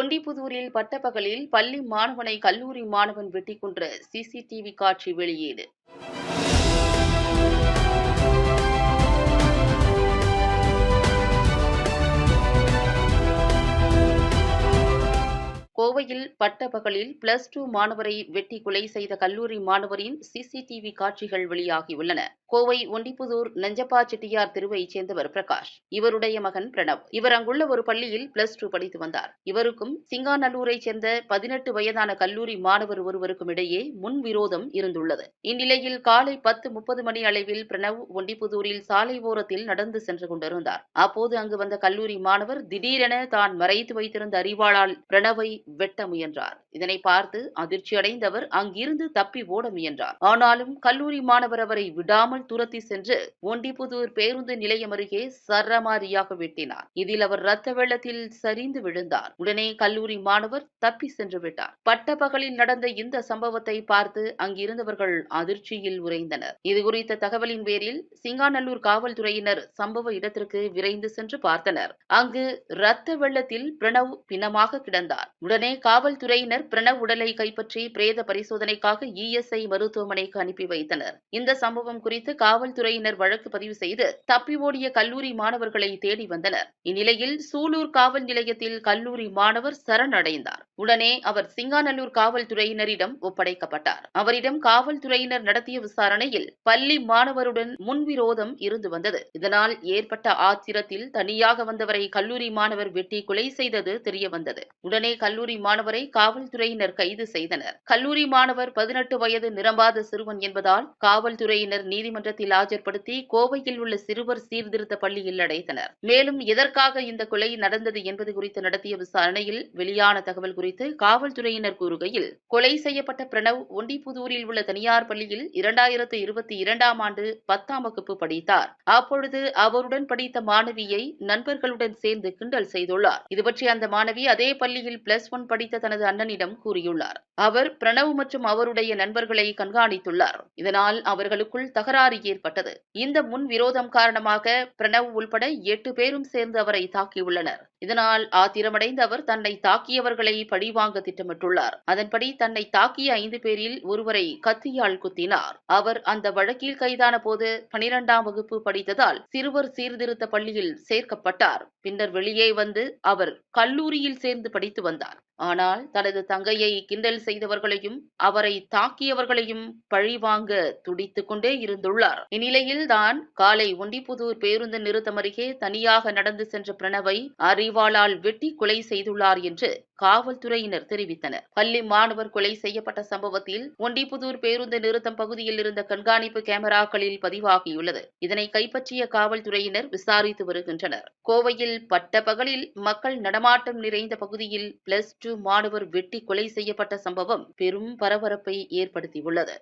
ஒண்டிப்புதூரில் பட்டப்பகலில் பள்ளி மாணவனை கல்லூரி மாணவன் வெட்டிக் கொன்ற சிசிடிவி காட்சி வெளியீடு. கோவையில் பட்டபகலில் பிளஸ் டூ மாணவரை வெட்டி கொலை செய்த கல்லூரி மாணவரின் சிசிடிவி காட்சிகள் வெளியாகியுள்ளன. கோவை ஒண்டிப்புதூர் நெஞ்சப்பா செட்டியார் தெருவைச் சேர்ந்தவர் பிரகாஷ். இவருடைய மகன் பிரணவ். இவர் அங்குள்ள ஒரு பள்ளியில் பிளஸ் டூ படித்து வந்தார். இவருக்கும் சிங்காநல்லூரைச் சேர்ந்த பதினெட்டு வயதான கல்லூரி மாணவர் ஒருவருக்கும் இடையே முன்விரோதம் இருந்துள்ளது. இந்நிலையில் காலை பத்து முப்பது மணி அளவில் பிரணவ் ஒண்டிப்புதூரில் சாலை ஓரத்தில் நடந்து சென்று கொண்டிருந்தார். அப்போது அங்கு வந்த கல்லூரி மாணவர் திடீரென தான் மறைத்து வைத்திருந்த அறிவாளால் பிரணவை வெட்ட முயன்றார். இதனை பார்த்து அதிர்ச்சியடைந்தவர் அங்கிருந்து தப்பி ஓட முயன்றார். ஆனாலும் கல்லூரி மாணவர் அவரை விடாமல் துரத்தி சென்று ஒண்டிபுதூர் பேருந்து நிலையம் அருகே சரமாரியாக வெட்டினார். இதில் அவர் ரத்த வெள்ளத்தில் சரிந்து விழுந்தார். உடனே கல்லூரி மாணவர் தப்பி சென்று விட்டார். பட்டப்பகலில் நடந்த இந்த சம்பவத்தை பார்த்து அங்கிருந்தவர்கள் அதிர்ச்சியில் உறைந்தனர். இதுகுறித்த தகவலின் பேரில் சிங்காநல்லூர் காவல்துறையினர் சம்பவ இடத்திற்கு விரைந்து சென்று பார்த்தனர். அங்கு இரத்த வெள்ளத்தில் பிரணவ் பிணமாக கிடந்தார். உடனே காவல்துறையினர் பிரணவ் உடலை கைப்பற்றி பிரேத பரிசோதனைக்காக இஎஸ்ஐ மருத்துவமனைக்கு அனுப்பி வைத்தனர். இந்த சம்பவம் குறித்து காவல்துறையினர் வழக்கு பதிவு செய்து தப்பி ஓடிய கல்லூரி மாணவர்களை தேடி வந்தனர். இந்நிலையில் சூலூர் காவல் நிலையத்தில் கல்லூரி மாணவர் சரணடைந்தார். உடனே அவர் சிங்காநல்லூர் காவல்துறையினரிடம் ஒப்படைக்கப்பட்டார். அவரிடம் காவல்துறையினர் நடத்திய விசாரணையில் பள்ளி மாணவருடன் முன்விரோதம் இருந்து வந்தது. இதனால் ஏற்பட்ட ஆத்திரத்தில் தனியாக வந்தவரை கல்லூரி மாணவர் வெட்டி கொலை செய்தது தெரியவந்தது. உடனே கல்லூரி மாணவரை காவல்துறையினர் கைது செய்தனர். கல்லூரி மாணவர் பதினெட்டு வயது நிரம்பாத சிறுவன் என்பதால் காவல்துறையினர் நீதிமன்றத்தில் ஆஜர்படுத்தி கோவையில் உள்ள சிறுவர் சீர்திருத்த பள்ளியில் அடைத்தனர். மேலும் எதற்காக இந்த கொலை நடந்தது என்பது குறித்து நடத்திய விசாரணையில் வெளியான தகவல் குறித்து காவல்துறையினர் கூறுகையில் கொலை செய்யப்பட்ட பிரணவ் ஒண்டிப்புதூரில் உள்ள தனியார் பள்ளியில் இரண்டாயிரத்து இருபத்தி இரண்டாம் ஆண்டு பத்தாம் வகுப்பு படித்தார். அப்பொழுது அவருடன் படித்த மாணவியை நண்பர்களுடன் சேர்ந்து கிண்டல் செய்துள்ளார். இதுபற்றி அந்த மாணவி அதே பள்ளியில் பிளஸ் ஒன் படித்த தனது அண்ணனிடம் கூறியுள்ளார். அவர் பிரணவ் மற்றும் அவருடைய நண்பர்களை கண்காணித்துள்ளார். இதனால் அவர்களுக்குள் தகராறு ஏற்பட்டது. இந்த முன் விரோதம் காரணமாக பிரணவ் உள்பட எட்டு பேரும் சேர்ந்து அவரை தாக்கியுள்ளனர். இதனால் ஆத்திரமடைந்த அவர் தன்னை தாக்கியவர்களை பழிவாங்க திட்டமிட்டுள்ளார். அதன்படி தன்னை தாக்கிய ஐந்து பேரில் ஒருவரை கத்தியால் குத்தினார். அவர் அந்த வழக்கில் கைதான போது பனிரெண்டாம் வகுப்பு படித்ததால் சிறுவர் சீர்திருத்த பள்ளியில் சேர்க்கப்பட்டார். பின்னர் வெளியே வந்து அவர் கல்லூரியில் சேர்ந்து படித்து வந்தார். ஆனால் தனது தங்கையை கிண்டல் செய்தவர்களையும் அவரை தாக்கியவர்களையும் பழிவாங்க துடித்துக் கொண்டே இருந்துள்ளார். இந்நிலையில் தான் காலை ஒண்டிப்புதூர் பேருந்து நிறுத்தம் அருகே தனியாக நடந்து சென்ற பிரணவை அறிவாளால் வெட்டி கொலை செய்துள்ளார் என்று காவல்துறையினர் தெரிவித்தனர். பள்ளி மாணவர் கொலை செய்யப்பட்ட சம்பவத்தில் ஒண்டிப்புதூர் பேருந்து நிறுத்தம் பகுதியில் இருந்த கண்காணிப்பு கேமராக்களில் பதிவாகியுள்ளது. இதனை கைப்பற்றிய காவல்துறையினர் விசாரித்து வருகின்றனர். கோவையில் பட்ட பகலில் மக்கள் நடமாட்டம் நிறைந்த பகுதியில் பிளஸ் டூ மாணவர் வெட்டி கொலை செய்யப்பட்ட சம்பவம் பெரும் பரபரப்பை ஏற்படுத்தியுள்ளது.